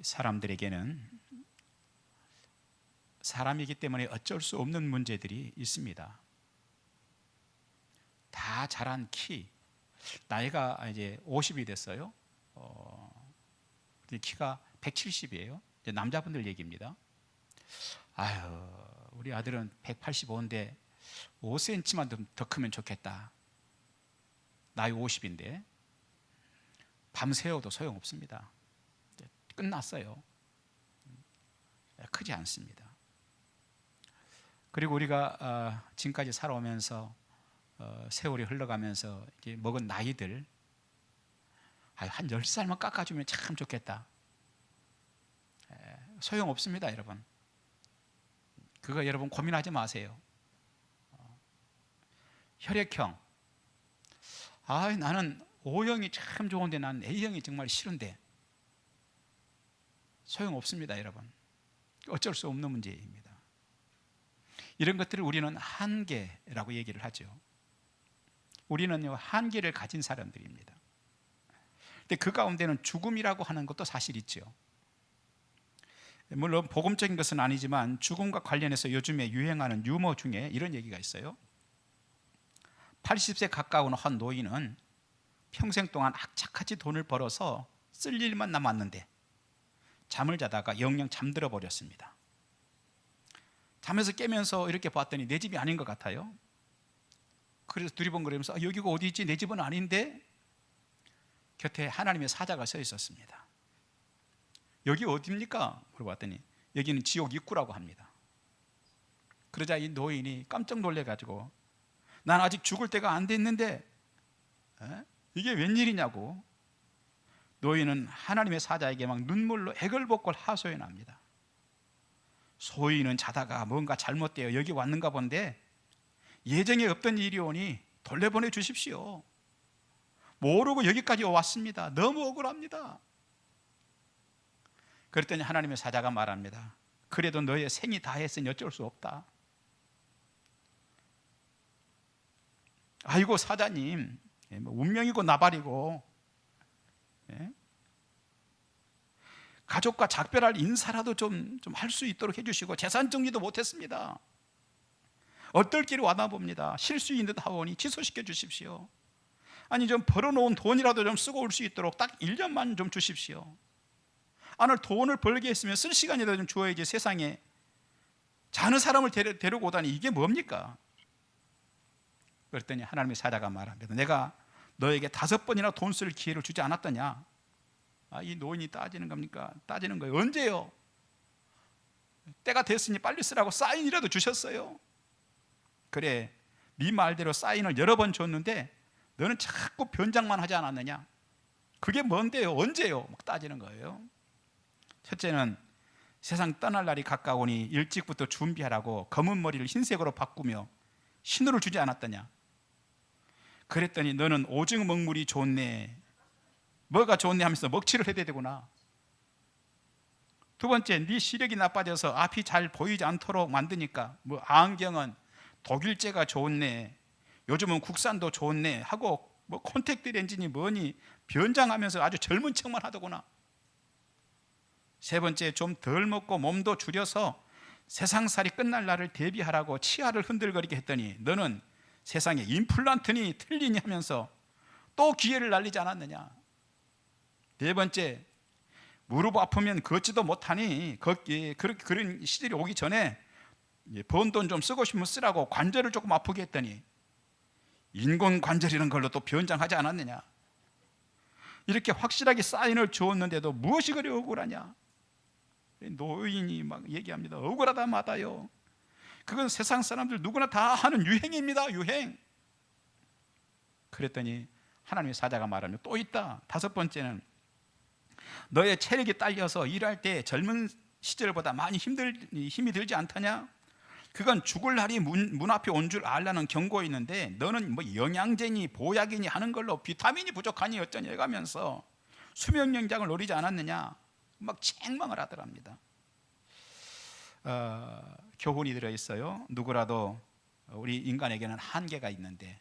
사람들에게는 사람이기 때문에 어쩔 수 없는 문제들이 있습니다. 다 자란 키, 나이가 이제 50이 됐어요. 어, 키가 170이에요. 남자분들 얘기입니다. 아유, 우리 아들은 185인데 5cm만 더, 더 크면 좋겠다. 나이 50인데 밤새워도 소용없습니다. 끝났어요. 크지 않습니다. 그리고 우리가 어, 지금까지 살아오면서 어, 세월이 흘러가면서 먹은 나이들 한 10살만 깎아주면 참 좋겠다. 에, 소용없습니다, 여러분. 그거 여러분 고민하지 마세요. 어, 혈액형. 아, 나는 O형이 참 좋은데 난 A형이 정말 싫은데 소용없습니다, 여러분. 어쩔 수 없는 문제입니다. 이런 것들을 우리는 한계라고 얘기를 하죠. 우리는요, 한계를 가진 사람들입니다. 근데 그 가운데는 죽음이라고 하는 것도 사실 있죠. 물론 복음적인 것은 아니지만 죽음과 관련해서 요즘에 유행하는 유머 중에 이런 얘기가 있어요. 80세 가까운 한 노인은 평생 동안 악착같이 돈을 벌어서 쓸 일만 남았는데 잠을 자다가 영영 잠들어 버렸습니다. 잠에서 깨면서 이렇게 봤더니 내 집이 아닌 것 같아요. 그래서 두리번거리면서 아, 여기가 어디 있지? 내 집은 아닌데 곁에 하나님의 사자가 서 있었습니다. 여기 어디입니까? 물어봤더니 여기는 지옥 입구라고 합니다. 그러자 이 노인이 깜짝 놀래가지고 난 아직 죽을 때가 안 됐는데 에? 이게 웬일이냐고 노인은 하나님의 사자에게 막 눈물로 애걸복걸 하소연 합니다. 소인은 자다가 뭔가 잘못되어 여기 왔는가 본데 예정에 없던 일이 오니 돌려보내 주십시오. 모르고 여기까지 왔습니다. 너무 억울합니다. 그랬더니 하나님의 사자가 말합니다. 그래도 너의 생이 다 했으니 어쩔 수 없다. 아이고 사자님, 예, 뭐 운명이고 나발이고 예? 가족과 작별할 인사라도 좀 좀 할 수 있도록 해주시고 재산 정리도 못했습니다. 어떨 길이 와나 봅니다. 실수 있는 하오니 취소시켜 주십시오. 아니 좀 벌어놓은 돈이라도 좀 쓰고 올 수 있도록 딱 1년만 좀 주십시오. 아늘 돈을 벌게 했으면 쓸 시간이라도 좀 주어야지 세상에 자는 사람을 데려, 데리고 오다니 이게 뭡니까? 그랬더니 하나님의 사자가 말합니다. 내가 너에게 다섯 번이나 돈 쓸 기회를 주지 않았더냐? 아, 이 노인이 따지는 겁니까? 따지는 거예요. 언제요? 때가 됐으니 빨리 쓰라고 사인이라도 주셨어요. 그래, 네 말대로 사인을 여러 번 줬는데 너는 자꾸 변장만 하지 않았느냐? 그게 뭔데요? 언제요? 막 따지는 거예요. 첫째는 세상 떠날 날이 가까우니 일찍부터 준비하라고 검은 머리를 흰색으로 바꾸며 신호를 주지 않았더냐? 그랬더니 너는 오징어 먹물이 좋네. 뭐가 좋네 하면서 먹칠을 해야 되구나. 두 번째, 네 시력이 나빠져서 앞이 잘 보이지 않도록 만드니까 뭐 안경은 독일제가 좋네. 요즘은 국산도 좋네 하고 뭐 콘택트 렌즈니 뭐니 변장하면서 아주 젊은 척만 하더구나. 세 번째, 좀 덜 먹고 몸도 줄여서 세상살이 끝날 날을 대비하라고 치아를 흔들거리게 했더니 너는 세상에 임플란트니 틀리니 하면서 또 기회를 날리지 않았느냐. 네 번째, 무릎 아프면 걷지도 못하니 걷기 그런 시절이 오기 전에 번 돈 좀 쓰고 싶으면 쓰라고 관절을 조금 아프게 했더니 인공 관절이라는 걸로 또 변장하지 않았느냐. 이렇게 확실하게 사인을 주었는데도 무엇이 그리 억울하냐. 노인이 막 얘기합니다. 억울하다 마다요. 그건 세상 사람들 누구나 다 하는 유행입니다. 유행. 그랬더니 하나님의 사자가 말하며 또 있다. 다섯 번째는 너의 체력이 딸려서 일할 때 젊은 시절보다 많이 힘들 힘이 들지 않다냐? 그건 죽을 날이 문, 문 앞에 온 줄 알라는 경고 있는데 너는 뭐 영양제니 보약이니 하는 걸로 비타민이 부족하니 어쩌니 해가면서 수명 연장을 노리지 않았느냐? 막 책망을 하더랍니다. 어, 교훈이 들어 있어요. 누구라도 우리 인간에게는 한계가 있는데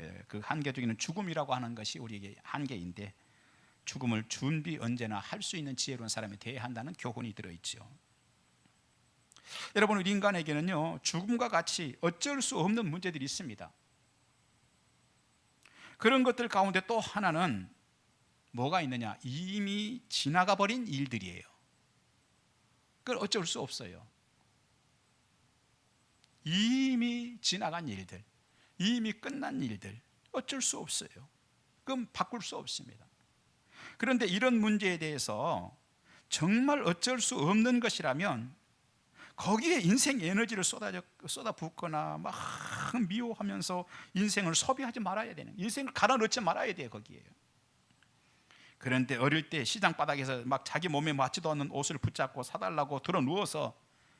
예, 그 한계 중에는 죽음이라고 하는 것이 우리에게 한계인데 죽음을 준비 언제나 할 수 있는 지혜로운 사람이 돼야 한다는 교훈이 들어 있죠. 여러분 우리 인간에게는요 죽음과 같이 어쩔 수 없는 문제들이 있습니다. 그런 것들 가운데 또 하나는 뭐가 있느냐? 이미 지나가 버린 일들이에요. 그걸 어쩔 수 없어요. 이미 지나간 일들, 이미 끝난 일들, 어쩔 수 없어요. 그럼 바꿀 수 없습니다. 그런데 이런 문제에 대해서 정말 어쩔 수 없는 것이라면 거기에 인생 에너지를 쏟아 붓거나 막 미워하면서 인생을 소비하지 말아야 되는 인생을 갈아 넣지 말아야 돼요 거기에요. 그런데 어릴 때 시장 바닥에서 막 자기 몸에 맞지도 않는 옷을 붙잡고 사달라고 들어 누워서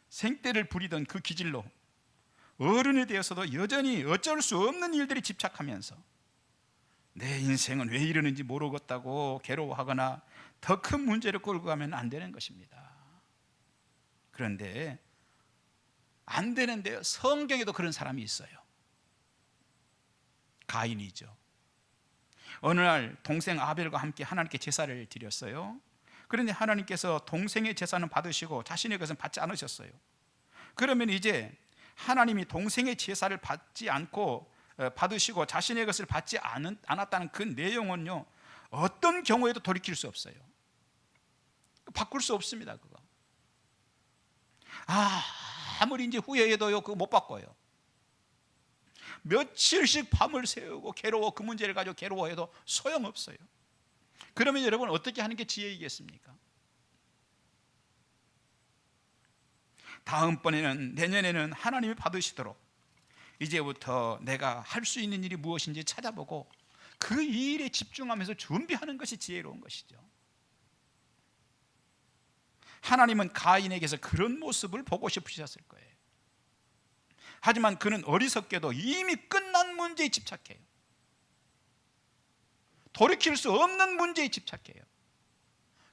생떼를 부리던 그 기질로 어른이 되어서도 여전히 어쩔 수 없는 일들이 집착하면서 내 인생은 왜 이러는지 모르겠다고 괴로워하거나 더 큰 문제를 끌고 가면 안 되는 것입니다. 그런데 안 되는데요. 성경에도 그런 사람이 있어요. 가인이죠. 어느 날 동생 아벨과 함께 하나님께 제사를 드렸어요. 그런데 하나님께서 동생의 제사는 받으시고 자신의 것은 받지 않으셨어요. 그러면 이제 하나님이 동생의 제사를 받지 않고 어, 받으시고 자신의 것을 받지 않았다는 그 내용은요 어떤 경우에도 돌이킬 수 없어요. 바꿀 수 없습니다. 그거. 아 아무리 이제 후회해도요 그거 못 바꿔요. 며칠씩 밤을 새우고 괴로워 그 문제를 가지고 괴로워해도 소용없어요. 그러면 여러분 어떻게 하는 게 지혜이겠습니까? 다음번에는 내년에는 하나님이 받으시도록 이제부터 내가 할 수 있는 일이 무엇인지 찾아보고 그 일에 집중하면서 준비하는 것이 지혜로운 것이죠. 하나님은 가인에게서 그런 모습을 보고 싶으셨을 거예요. 하지만 그는 어리석게도 이미 끝난 문제에 집착해요. 돌이킬 수 없는 문제에 집착해요.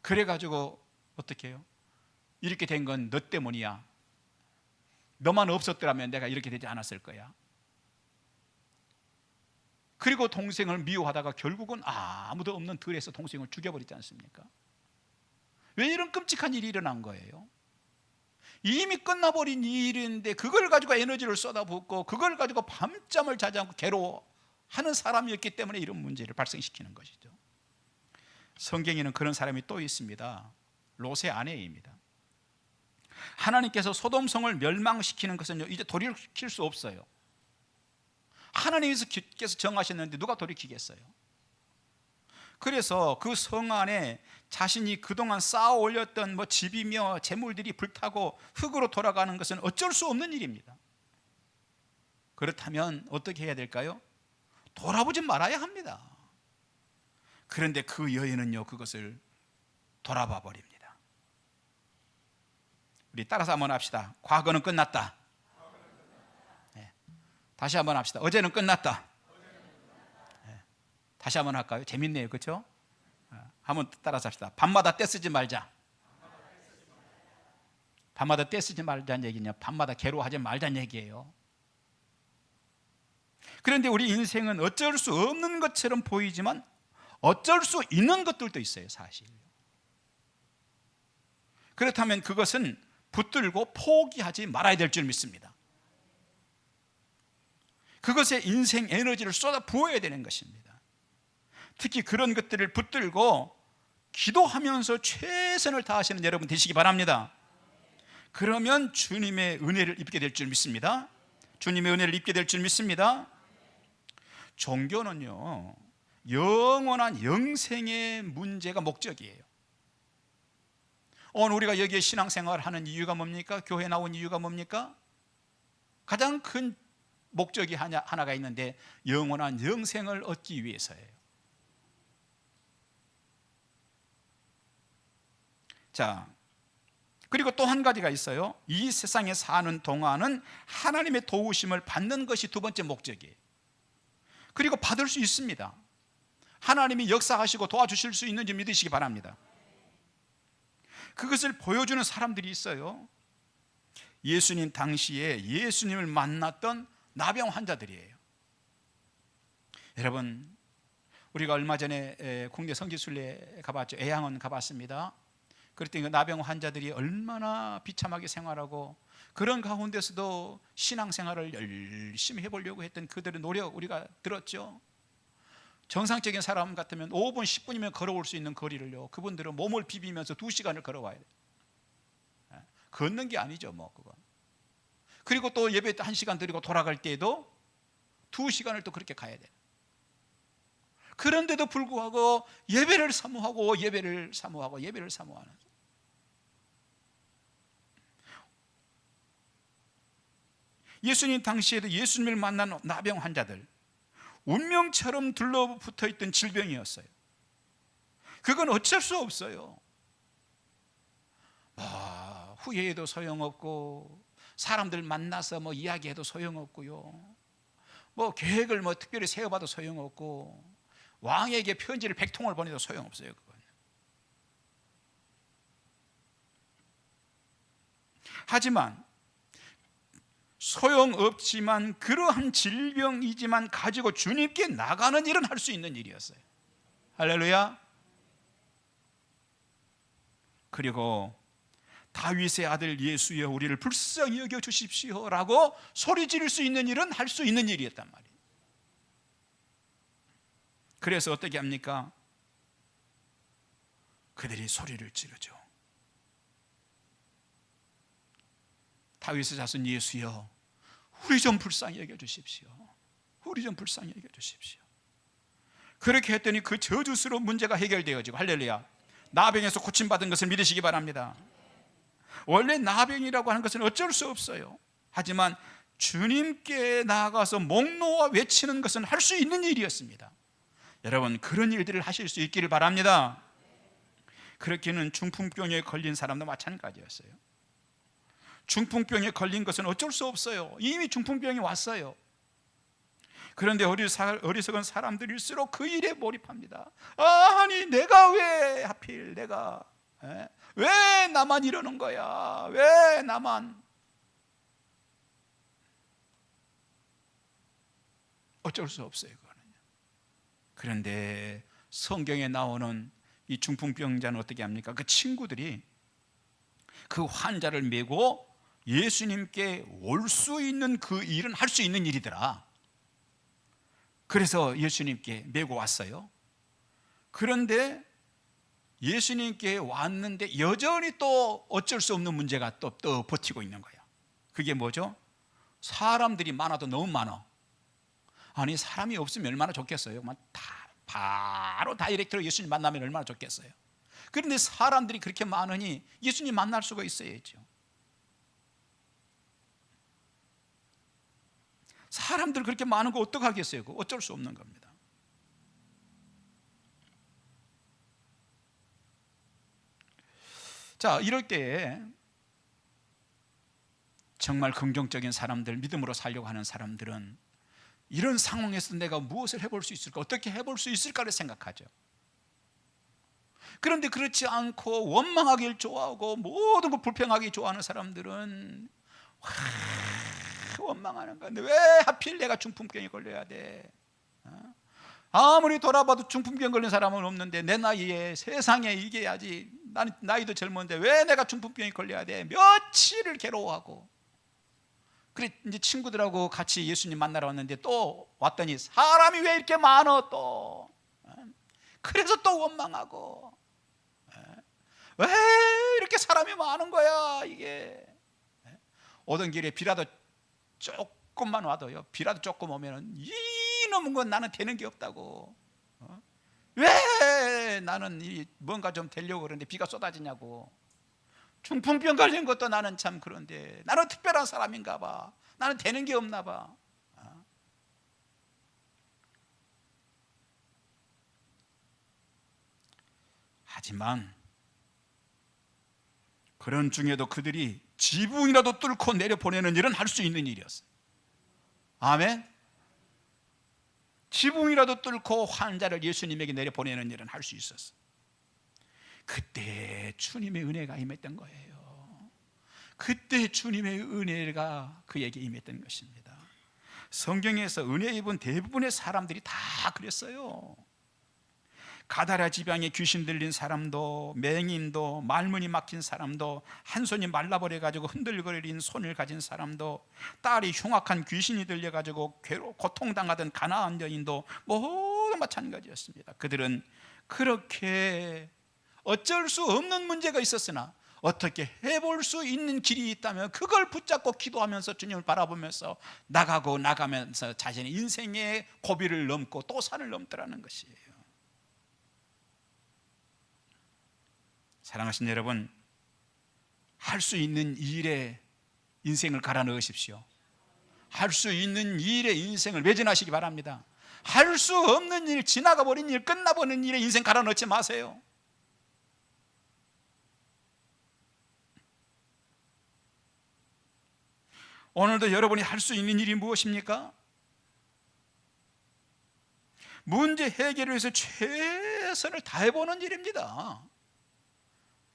그래가지고 어떻게 해요? 이렇게 된 건 너 때문이야. 너만 없었더라면 내가 이렇게 되지 않았을 거야. 그리고 동생을 미워하다가 결국은 아무도 없는 들에서 동생을 죽여버리지 않습니까? 왜 이런 끔찍한 일이 일어난 거예요? 이미 끝나버린 일인데 그걸 가지고 에너지를 쏟아붓고 그걸 가지고 밤잠을 자지 않고 괴로워하는 사람이었기 때문에 이런 문제를 발생시키는 것이죠. 성경에는 그런 사람이 또 있습니다. 롯의 아내입니다. 하나님께서 소돔성을 멸망시키는 것은 이제 돌이킬 수 없어요. 하나님께서 정하셨는데 누가 돌이키겠어요? 그래서 그 성 안에 자신이 그동안 쌓아 올렸던 뭐 집이며 재물들이 불타고 흙으로 돌아가는 것은 어쩔 수 없는 일입니다. 그렇다면 어떻게 해야 될까요? 돌아보지 말아야 합니다. 그런데 그 여인은요, 그것을 돌아봐 버립니다. 우리 따라서 한번 합시다. 과거는 끝났다. 네. 다시 한번 합시다. 어제는 끝났다. 다시 한번 할까요? 재밌네요. 그렇죠? 한번 따라서 합시다. 밤마다 떼쓰지 말자. 밤마다 떼쓰지 말자는 얘기냐? 밤마다 괴로워하지 말자는 얘기예요. 그런데 우리 인생은 어쩔 수 없는 것처럼 보이지만 어쩔 수 있는 것들도 있어요, 사실. 그렇다면 그것은 붙들고 포기하지 말아야 될 줄 믿습니다. 그것에 인생 에너지를 쏟아 부어야 되는 것입니다. 특히 그런 것들을 붙들고 기도하면서 최선을 다하시는 여러분 되시기 바랍니다. 그러면 주님의 은혜를 입게 될 줄 믿습니다. 주님의 은혜를 입게 될 줄 믿습니다. 종교는요, 영원한 영생의 문제가 목적이에요. 오늘 우리가 여기에 신앙생활 하는 이유가 뭡니까? 교회 나온 이유가 뭡니까? 가장 큰 목적이 하나, 하나가 있는데 영원한 영생을 얻기 위해서예요. 자, 그리고 또 한 가지가 있어요. 이 세상에 사는 동안은 하나님의 도우심을 받는 것이 두 번째 목적이에요. 그리고 받을 수 있습니다. 하나님이 역사하시고 도와주실 수 있는지 믿으시기 바랍니다. 그것을 보여주는 사람들이 있어요. 예수님 당시에 예수님을 만났던 나병 환자들이에요. 여러분, 우리가 얼마 전에 에, 국내 성지순례 가봤죠. 애양원 가봤습니다. 그랬더니 그 나병 환자들이 얼마나 비참하게 생활하고 그런 가운데서도 신앙생활을 열심히 해보려고 했던 그들의 노력 우리가 들었죠. 정상적인 사람 같으면 5분, 10분이면 걸어올 수 있는 거리를요. 그분들은 몸을 비비면서 2시간을 걸어와야 돼요. 예, 걷는 게 아니죠, 뭐 그건. 그리고 또 예배 때 1시간 드리고 돌아갈 때에도 2시간을 또 그렇게 가야 돼요. 그런데도 불구하고 예배를 사모하고 예배를 사모하고 예배를 사모하는 예수님 당시에도 예수님을 만난 나병 환자들 운명처럼 둘러붙어 있던 질병이었어요. 그건 어쩔 수 없어요. 아, 후회해도 소용없고 사람들 만나서 뭐 이야기해도 소용없고요. 뭐 계획을 뭐 특별히 세워봐도 소용없고 왕에게 편지를 백통을 보내도 소용없어요. 그건. 하지만 소용없지만 그러한 질병이지만 가지고 주님께 나가는 일은 할 수 있는 일이었어요. 할렐루야. 그리고 다윗의 아들 예수여 우리를 불쌍히 여겨 주십시오라고 소리 지를 수 있는 일은 할 수 있는 일이었단 말이에요. 그래서 어떻게 합니까? 그들이 소리를 지르죠. 다윗의 자손 예수여 우리 좀 불쌍히 여겨 주십시오. 우리 좀 불쌍히 여겨 주십시오. 그렇게 했더니 그 저주스러운 문제가 해결되어지고 할렐루야. 나병에서 고침 받은 것을 믿으시기 바랍니다. 원래 나병이라고 하는 것은 어쩔 수 없어요. 하지만 주님께 나아가서 목 놓아 외치는 것은 할 수 있는 일이었습니다. 여러분 그런 일들을 하실 수 있기를 바랍니다. 그렇게는 중풍병에 걸린 사람도 마찬가지였어요. 중풍병에 걸린 것은 어쩔 수 없어요. 이미 중풍병이 왔어요. 그런데 어리석은 사람들일수록 그 일에 몰입합니다. 아 니 내가 왜 하필 내가 에? 왜 나만 이러는 거야? 왜 나만 어쩔 수 없어요. 그거는. 그런데 성경에 나오는 이 중풍병자는 어떻게 합니까? 그 친구들이 그 환자를 메고 예수님께 올 수 있는 그 일은 할 수 있는 일이더라. 그래서 예수님께 메고 왔어요. 그런데 예수님께 왔는데 여전히 또 어쩔 수 없는 문제가 또, 또 버티고 있는 거예요. 그게 뭐죠? 사람들이 많아도 너무 많아. 아니 사람이 없으면 얼마나 좋겠어요. 다 바로 다이렉트로 예수님 만나면 얼마나 좋겠어요. 그런데 사람들이 그렇게 많으니 예수님 만날 수가 있어야죠. 사람들 그렇게 많은 거 어떡하겠어요? 어쩔 수 없는 겁니다. 자, 이럴 때 정말 긍정적인 사람들, 믿음으로 살려고 하는 사람들은 이런 상황에서 내가 무엇을 해볼 수 있을까? 어떻게 해볼 수 있을까를 생각하죠. 그런데 그렇지 않고 원망하길 좋아하고 모든 걸 불평하기 좋아하는 사람들은 와, 원망하는 건데 왜 하필 내가 중풍병에 걸려야 돼? 어? 아무리 돌아봐도 중풍병 걸린 사람은 없는데 내 나이에 세상에 이게 아직 나는 나이도 젊은데 왜 내가 중풍병에 걸려야 돼? 며칠을 괴로워하고 그래 이제 친구들하고 같이 예수님 만나러 왔는데 또 왔더니 사람이 왜 이렇게 많어 또 어? 그래서 또 원망하고 어? 왜 이렇게 사람이 많은 거야 이게 어? 오던 길에 비라도 조금만 와도요. 비라도 조금 오면은 이놈은 건 나는 되는 게 없다고. 어? 왜 나는 이 뭔가 좀 되려고 그러는데 비가 쏟아지냐고. 중풍병 걸린 것도 나는 참 그런데 나는 특별한 사람인가 봐. 나는 되는 게 없나 봐. 어? 하지만 그런 중에도 그들이 지붕이라도 뚫고 내려 보내는 일은 할 수 있는 일이었어요. 아멘. 지붕이라도 뚫고 환자를 예수님에게 내려 보내는 일은 할 수 있었어. 그때 주님의 은혜가 임했던 거예요. 그때 주님의 은혜가 그에게 임했던 것입니다. 성경에서 은혜 입은 대부분의 사람들이 다 그랬어요. 가다라 지방에 귀신 들린 사람도 맹인도 말문이 막힌 사람도 한 손이 말라버려 가지고 흔들거리는 손을 가진 사람도 딸이 흉악한 귀신이 들려 가지고 괴로 고통당하던 가나안 여인도 모두 마찬가지였습니다. 그들은 그렇게 어쩔 수 없는 문제가 있었으나 어떻게 해볼 수 있는 길이 있다면 그걸 붙잡고 기도하면서 주님을 바라보면서 나가고 나가면서 자신의 인생의 고비를 넘고 또 산을 넘더라는 것이에요. 사랑하신 여러분, 할 수 있는 일에 인생을 갈아 넣으십시오. 할 수 있는 일에 인생을 매진하시기 바랍니다. 할 수 없는 일, 지나가 버린 일, 끝나버린 일에 인생 갈아 넣지 마세요. 오늘도 여러분이 할 수 있는 일이 무엇입니까? 문제 해결을 위해서 최선을 다해보는 일입니다.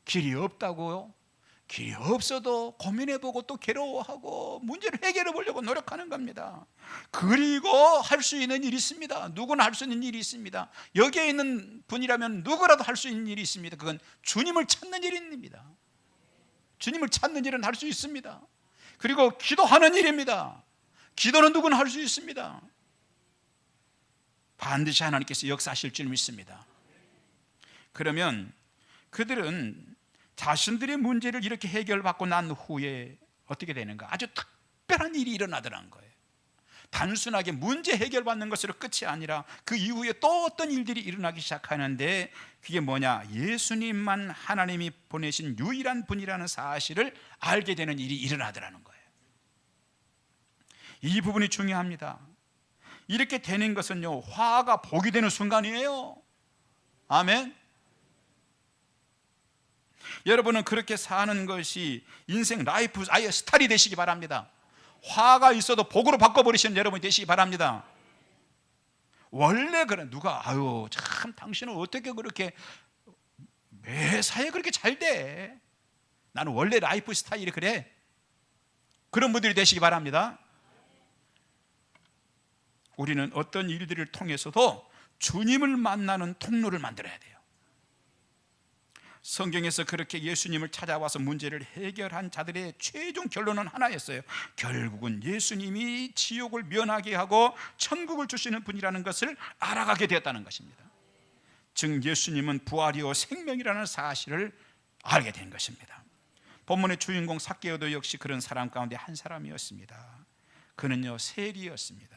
길이 없다고요? 길이 없어도 고민해보고 또 괴로워하고 문제를 해결해 보려고 노력하는 겁니다. 그리고 할 수 있는 일이 있습니다. 누구나 할 수 있는 일이 있습니다. 여기에 있는 분이라면 누구라도 할 수 있는 일이 있습니다. 그건 주님을 찾는 일입니다. 주님을 찾는 일은 할 수 있습니다. 그리고 기도하는 일입니다. 기도는 누구나 할 수 있습니다. 반드시 하나님께서 역사하실 줄 믿습니다. 그러면 그들은 자신들의 문제를 이렇게 해결받고 난 후에 어떻게 되는가? 아주 특별한 일이 일어나더란 거예요. 단순하게 문제 해결받는 것으로 끝이 아니라 그 이후에 또 어떤 일들이 일어나기 시작하는데 그게 뭐냐? 예수님만 하나님이 보내신 유일한 분이라는 사실을 알게 되는 일이 일어나더라는 거예요. 이 부분이 중요합니다. 이렇게 되는 것은요, 화가 복이 되는 순간이에요. 아멘. 여러분은 그렇게 사는 것이 인생 라이프 아예 스타일이 되시기 바랍니다. 화가 있어도 복으로 바꿔버리시는 여러분이 되시기 바랍니다. 원래 그래 누가 아유 참 당신은 어떻게 그렇게 매사에 그렇게 잘 돼? 나는 원래 라이프 스타일이 그래. 그런 분들이 되시기 바랍니다. 우리는 어떤 일들을 통해서도 주님을 만나는 통로를 만들어야 돼요. 성경에서 그렇게 예수님을 찾아와서 문제를 해결한 자들의 최종 결론은 하나였어요. 결국은 예수님이 지옥을 면하게 하고 천국을 주시는 분이라는 것을 알아가게 되었다는 것입니다. 즉 예수님은 부활이요 생명이라는 사실을 알게 된 것입니다. 본문의 주인공 삭개오도 역시 그런 사람 가운데 한 사람이었습니다. 그는요 세리였습니다.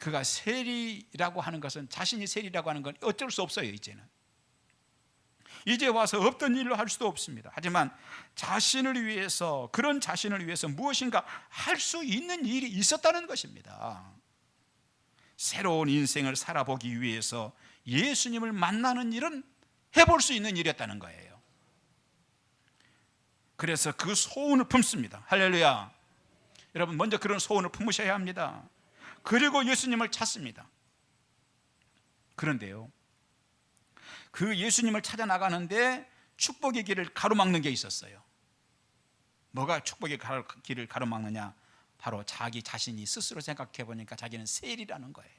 그가 세리라고 하는 것은 자신이 세리라고 하는 건 어쩔 수 없어요 이제는. 이제 와서 없던 일을 할 수도 없습니다. 하지만 자신을 위해서 그런 자신을 위해서 무엇인가 할 수 있는 일이 있었다는 것입니다. 새로운 인생을 살아보기 위해서 예수님을 만나는 일은 해볼 수 있는 일이었다는 거예요. 그래서 그 소원을 품습니다. 할렐루야. 여러분 먼저 그런 소원을 품으셔야 합니다. 그리고 예수님을 찾습니다. 그런데요. 그 예수님을 찾아 나가는데 축복의 길을 가로막는 게 있었어요. 뭐가 축복의 길을 가로막느냐? 바로 자기 자신이 스스로 생각해 보니까 자기는 세일이라는 거예요.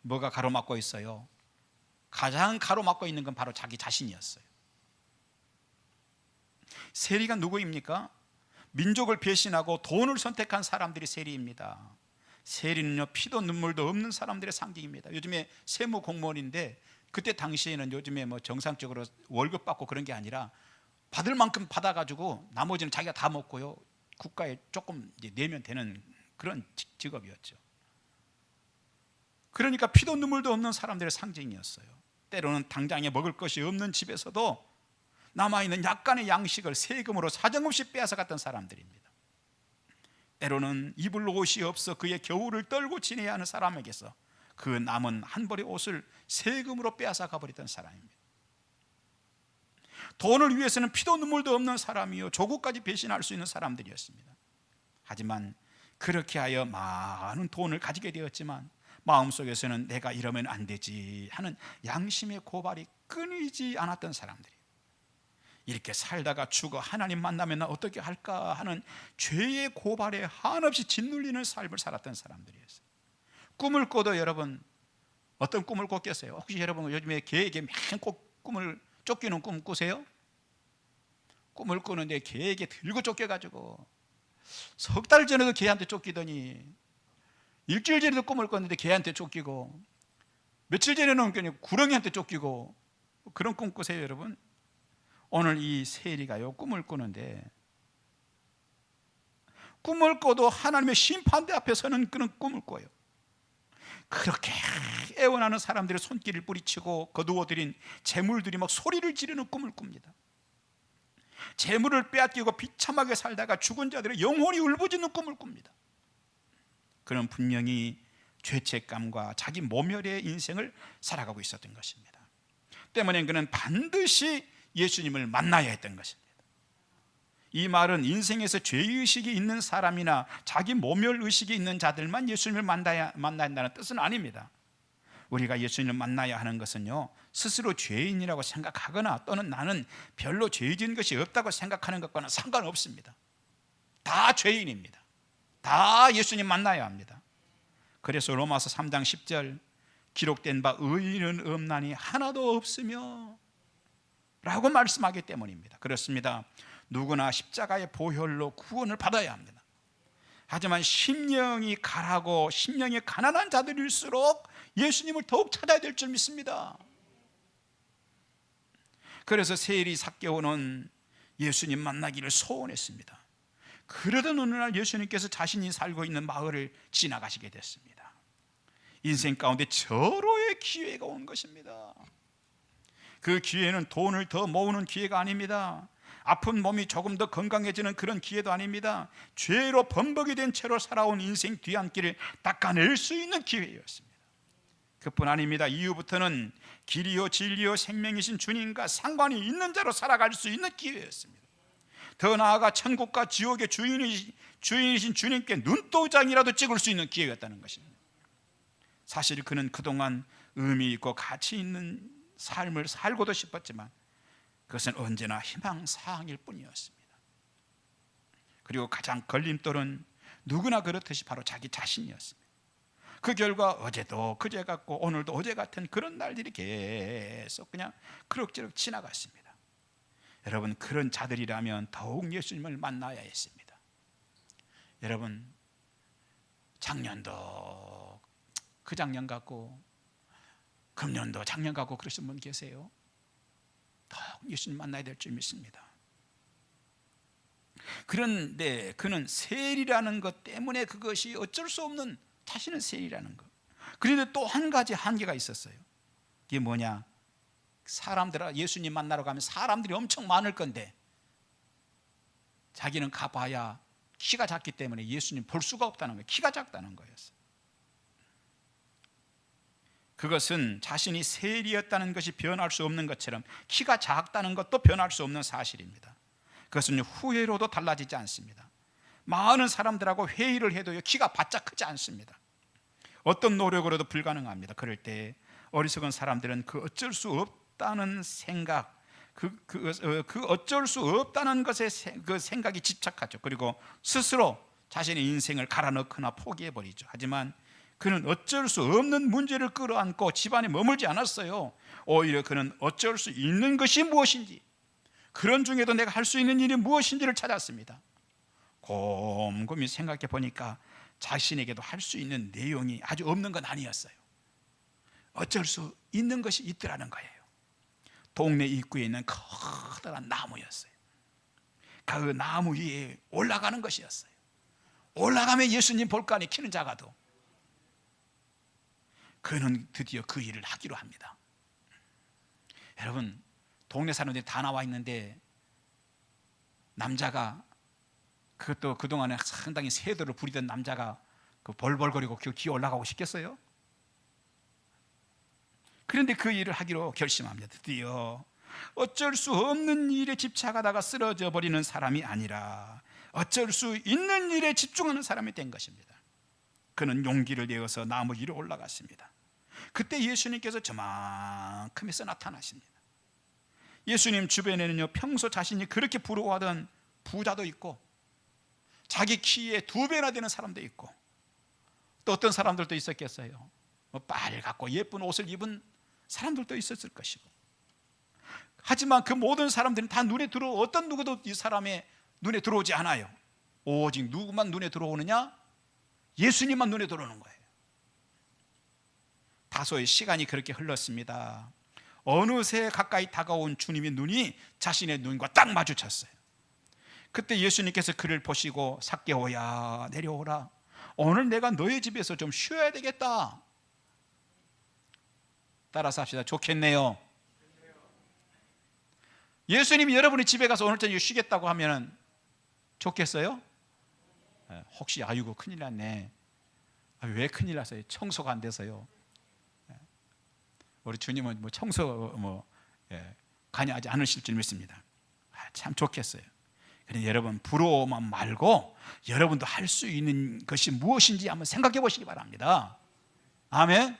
뭐가 가로막고 있어요? 가장 가로막고 있는 건 바로 자기 자신이었어요. 세리가 누구입니까? 민족을 배신하고 돈을 선택한 사람들이 세리입니다. 세리는요 피도 눈물도 없는 사람들의 상징입니다. 요즘에 세무 공무원인데 그때 당시에는 요즘에 뭐 정상적으로 월급 받고 그런 게 아니라 받을 만큼 받아가지고 나머지는 자기가 다 먹고요 국가에 조금 내면 되는 그런 직업이었죠. 그러니까 피도 눈물도 없는 사람들의 상징이었어요. 때로는 당장에 먹을 것이 없는 집에서도 남아 있는 약간의 양식을 세금으로 사정없이 빼앗아 갔던 사람들입니다. 때로는 입을 옷이 없어 그의 겨울을 떨고 지내야 하는 사람에게서 그 남은 한 벌의 옷을 세금으로 빼앗아 가버리던 사람입니다. 돈을 위해서는 피도 눈물도 없는 사람이요 조국까지 배신할 수 있는 사람들이었습니다. 하지만 그렇게 하여 많은 돈을 가지게 되었지만 마음속에서는 내가 이러면 안 되지 하는 양심의 고발이 끊이지 않았던 사람들이 이렇게 살다가 죽어 하나님 만나면 나 어떻게 할까 하는 죄의 고발에 한없이 짓눌리는 삶을 살았던 사람들이었어요. 꿈을 꿔도 여러분 어떤 꿈을 꿨겠어요? 혹시 여러분 요즘에 개에게 맨꼭 꿈을 쫓기는 꿈 꾸세요? 꿈을 꾸는데 개에게 들고 쫓겨가지고 석 달 전에도 개한테 쫓기더니 일주일 전에도 꿈을 꿨는데 개한테 쫓기고 며칠 전에는 구렁이한테 쫓기고 그런 꿈 꾸세요 여러분? 오늘 이 세리가요 꿈을 꾸는데 꿈을 꿔도 하나님의 심판대 앞에 서는 그런 꿈을 꿔요. 그렇게 애원하는 사람들의 손길을 뿌리치고 거두어들인 재물들이 막 소리를 지르는 꿈을 꿉니다. 재물을 빼앗기고 비참하게 살다가 죽은 자들의 영혼이 울부짖는 꿈을 꿉니다. 그는 분명히 죄책감과 자기 모멸의 인생을 살아가고 있었던 것입니다. 때문에 그는 반드시 예수님을 만나야 했던 것입니다. 이 말은 인생에서 죄의식이 있는 사람이나 자기 모멸의식이 있는 자들만 예수님을 만나야, 만나야 한다는 뜻은 아닙니다. 우리가 예수님을 만나야 하는 것은요 스스로 죄인이라고 생각하거나 또는 나는 별로 죄 지은 것이 없다고 생각하는 것과는 상관없습니다. 다 죄인입니다. 다 예수님 만나야 합니다. 그래서 로마서 3장 10절 기록된 바 의인은 없나니 하나도 없으며 라고 말씀하기 때문입니다. 그렇습니다. 누구나 십자가의 보혈로 구원을 받아야 합니다. 하지만 심령이 가라고 심령이 가난한 자들일수록 예수님을 더욱 찾아야 될 줄 믿습니다. 그래서 세리 삭개오는 예수님 만나기를 소원했습니다. 그러던 어느 날 예수님께서 자신이 살고 있는 마을을 지나가시게 됐습니다. 인생 가운데 절호의 기회가 온 것입니다 그 기회는 돈을 더 모으는 기회가 아닙니다. 아픈 몸이 조금 더 건강해지는 그런 기회도 아닙니다. 죄로 범벅이 된 채로 살아온 인생 뒤안길을 닦아낼 수 있는 기회였습니다. 그뿐 아닙니다. 이후부터는 길이요 진리요 생명이신 주님과 상관이 있는 자로 살아갈 수 있는 기회였습니다. 더 나아가 천국과 지옥의 주인이신, 주인이신 주님께 눈도장이라도 찍을 수 있는 기회였다는 것입니다. 사실 그는 그동안 의미 있고 가치 있는 삶을 살고도 싶었지만 그것은 언제나 희망 사항일 뿐이었습니다. 그리고 가장 걸림돌은 누구나 그렇듯이 바로 자기 자신이었습니다. 그 결과 어제도 그제 같고 오늘도 어제 같은 그런 날들이 계속 그냥 그럭저럭 지나갔습니다. 여러분 그런 자들이라면 더욱 예수님을 만나야 했습니다. 여러분 작년도 그 작년 같고 금년도 작년 같고 그러신 분 계세요? 더욱 예수님 만나야 될 줄 믿습니다. 그런데 그는 세리라는 것 때문에 그것이 어쩔 수 없는 자신은 세리라는 것. 그런데 또 한 가지 한계가 있었어요. 이게 뭐냐? 사람들 예수님 만나러 가면 사람들이 엄청 많을 건데 자기는 가봐야 키가 작기 때문에 예수님 볼 수가 없다는 거예요. 키가 작다는 거였어요 그것은 자신이 세리였다는 것이 변할 수 없는 것처럼 키가 작다는 것도 변할 수 없는 사실입니다. 그것은 후회로도 달라지지 않습니다. 많은 사람들하고 회의를 해도 키가 바짝 크지 않습니다. 어떤 노력으로도 불가능합니다. 그럴 때 어리석은 사람들은 그 어쩔 수 없다는 생각 그, 그, 어, 그 어쩔 수 없다는 것에 그 생각이 집착하죠. 그리고 스스로 자신의 인생을 갈아넣거나 포기해버리죠. 하지만 그는 어쩔 수 없는 문제를 끌어안고 집안에 머물지 않았어요. 오히려 그는 어쩔 수 있는 것이 무엇인지 그런 중에도 내가 할 수 있는 일이 무엇인지를 찾았습니다. 곰곰이 생각해 보니까 자신에게도 할 수 있는 내용이 아주 없는 건 아니었어요. 어쩔 수 있는 것이 있더라는 거예요. 동네 입구에 있는 커다란 나무였어요. 그 나무 위에 올라가는 것이었어요. 올라가면 예수님 볼거 아니 키는 작아도 그는 드디어 그 일을 하기로 합니다 여러분 동네 사람들이 다 나와 있는데 남자가 그것도 그동안에 상당히 세도를 부리던 남자가 그 벌벌거리고 그 기어 올라가고 싶겠어요? 그런데 그 일을 하기로 결심합니다. 드디어 어쩔 수 없는 일에 집착하다가 쓰러져 버리는 사람이 아니라 어쩔 수 있는 일에 집중하는 사람이 된 것입니다. 그는 용기를 내어서 나무 위로 올라갔습니다. 그때 예수님께서 저만큼에서 나타나십니다. 예수님 주변에는요 평소 자신이 그렇게 부러워하던 부자도 있고 자기 키에 두 배나 되는 사람도 있고 또 어떤 사람들도 있었겠어요. 뭐 빨갛고 예쁜 옷을 입은 사람들도 있었을 것이고. 하지만 그 모든 사람들은 다 눈에 들어 어떤 누구도 이 사람의 눈에 들어오지 않아요. 오직 누구만 눈에 들어오느냐? 예수님만 눈에 들어오는 거예요. 다소의 시간이 그렇게 흘렀습니다. 어느새 가까이 다가온 주님의 눈이 자신의 눈과 딱 마주쳤어요. 그때 예수님께서 그를 보시고 삭개오야 내려오라. 오늘 내가 너의 집에서 좀 쉬어야 되겠다. 따라서 합시다. 좋겠네요. 예수님이 여러분이 집에 가서 오늘 저녁 쉬겠다고 하면 좋겠어요? 예, 혹시 아이고 큰일 났네. 아, 왜 큰일 났어요? 청소가 안 돼서요. 예. 우리 주님은 뭐 청소 뭐 예, 관여하지 않으실 줄 믿습니다. 아, 참 좋겠어요. 그런데 여러분 부러워만 말고 여러분도 할 수 있는 것이 무엇인지 한번 생각해 보시기 바랍니다. 아멘.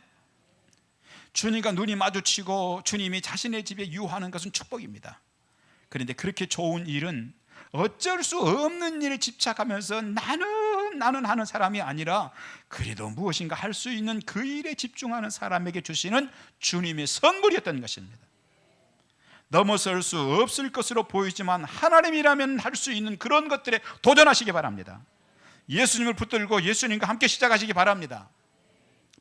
주님과 눈이 마주치고 주님이 자신의 집에 유하는 것은 축복입니다. 그런데 그렇게 좋은 일은 어쩔 수 없는 일에 집착하면서 나는 나는 하는 사람이 아니라 그래도 무엇인가 할 수 있는 그 일에 집중하는 사람에게 주시는 주님의 선물이었던 것입니다. 넘어설 수 없을 것으로 보이지만 하나님이라면 할 수 있는 그런 것들에 도전하시기 바랍니다. 예수님을 붙들고 예수님과 함께 시작하시기 바랍니다.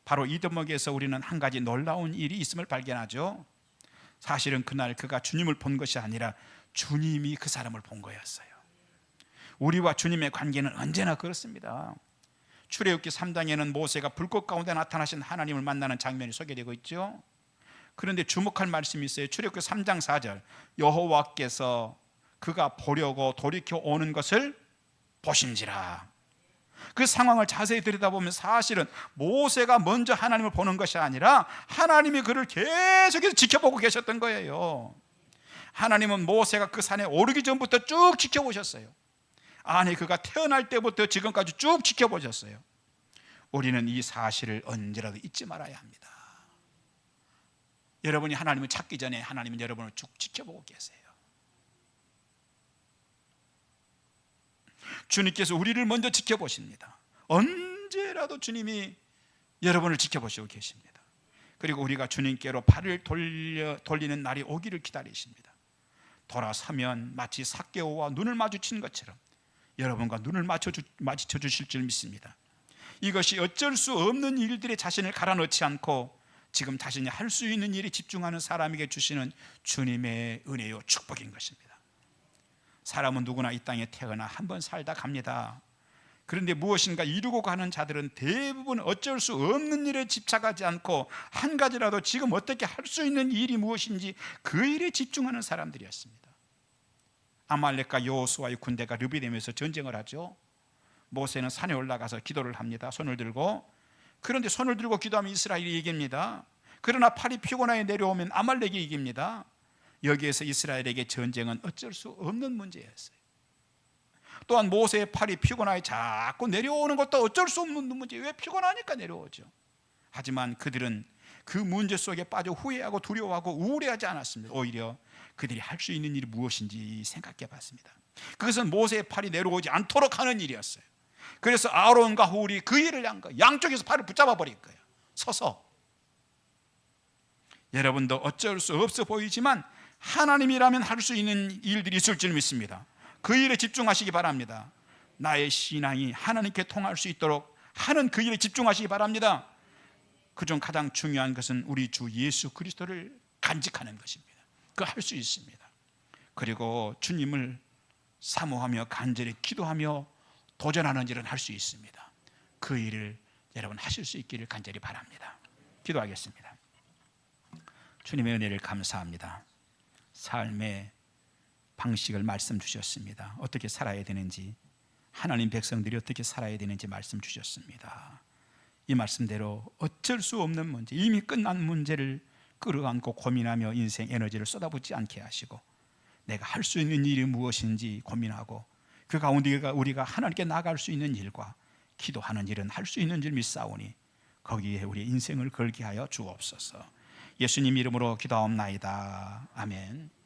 바로 이 대목에서 우리는 한 가지 놀라운 일이 있음을 발견하죠. 사실은 그날 그가 주님을 본 것이 아니라 주님이 그 사람을 본 거였어요. 우리와 주님의 관계는 언제나 그렇습니다. 출애굽기 3장에는 모세가 불꽃 가운데 나타나신 하나님을 만나는 장면이 소개되고 있죠. 그런데 주목할 말씀이 있어요. 출애굽기 3장 4절. 여호와께서 그가 보려고 돌이켜 오는 것을 보신지라. 그 상황을 자세히 들여다보면 사실은 모세가 먼저 하나님을 보는 것이 아니라 하나님이 그를 계속해서 지켜보고 계셨던 거예요. 하나님은 모세가 그 산에 오르기 전부터 쭉 지켜보셨어요. 아니 그가 태어날 때부터 지금까지 쭉 지켜보셨어요. 우리는 이 사실을 언제라도 잊지 말아야 합니다. 여러분이 하나님을 찾기 전에 하나님은 여러분을 쭉 지켜보고 계세요. 주님께서 우리를 먼저 지켜보십니다. 언제라도 주님이 여러분을 지켜보시고 계십니다. 그리고 우리가 주님께로 팔을 돌려, 돌리는 날이 오기를 기다리십니다. 돌아서면 마치 사개오와 눈을 마주친 것처럼 여러분과 눈을 마주쳐 주실 줄 믿습니다. 이것이 어쩔 수 없는 일들에 자신을 갈아넣지 않고 지금 자신이 할 수 있는 일에 집중하는 사람에게 주시는 주님의 은혜요 축복인 것입니다. 사람은 누구나 이 땅에 태어나 한 번 살다 갑니다. 그런데 무엇인가 이루고 가는 자들은 대부분 어쩔 수 없는 일에 집착하지 않고 한 가지라도 지금 어떻게 할 수 있는 일이 무엇인지 그 일에 집중하는 사람들이었습니다. 아말렉과 여호수아의 군대가 르비되면서 전쟁을 하죠. 모세는 산에 올라가서 기도를 합니다. 손을 들고 그런데 손을 들고 기도하면 이스라엘이 이깁니다. 그러나 팔이 피곤하게 내려오면 아말렉이 이깁니다. 여기에서 이스라엘에게 전쟁은 어쩔 수 없는 문제였어요. 또한 모세의 팔이 피곤하게 자꾸 내려오는 것도 어쩔 수 없는 문제. 왜 피곤하니까 내려오죠. 하지만 그들은 그 문제 속에 빠져 후회하고 두려워하고 우울해하지 않았습니다. 오히려 그들이 할 수 있는 일이 무엇인지 생각해 봤습니다. 그것은 모세의 팔이 내려오지 않도록 하는 일이었어요. 그래서 아론과 홀이 그 일을 한 거예요. 양쪽에서 팔을 붙잡아 버릴 거예요. 서서. 여러분도 어쩔 수 없어 보이지만 하나님이라면 할 수 있는 일들이 있을 줄 믿습니다. 그 일에 집중하시기 바랍니다. 나의 신앙이 하나님께 통할 수 있도록 하는 그 일에 집중하시기 바랍니다. 그중 가장 중요한 것은 우리 주 예수 그리스도를 간직하는 것입니다. 그 할 수 있습니다. 그리고 주님을 사모하며 간절히 기도하며 도전하는 일은 할 수 있습니다. 그 일을 여러분 하실 수 있기를 간절히 바랍니다. 기도하겠습니다. 주님의 은혜를 감사합니다. 삶의 방식을 말씀 주셨습니다. 어떻게 살아야 되는지, 하나님 백성들이 어떻게 살아야 되는지 말씀 주셨습니다. 이 말씀대로 어쩔 수 없는 문제, 이미 끝난 문제를 끌어안고 고민하며 인생 에너지를 쏟아붓지 않게 하시고, 내가 할 수 있는 일이 무엇인지 고민하고, 그 가운데 우리가 하나님께 나갈 수 있는 일과 기도하는 일은 할 수 있는 줄 믿사오니, 거기에 우리 인생을 걸게 하여 주옵소서. 예수님 이름으로 기도하옵나이다. 아멘.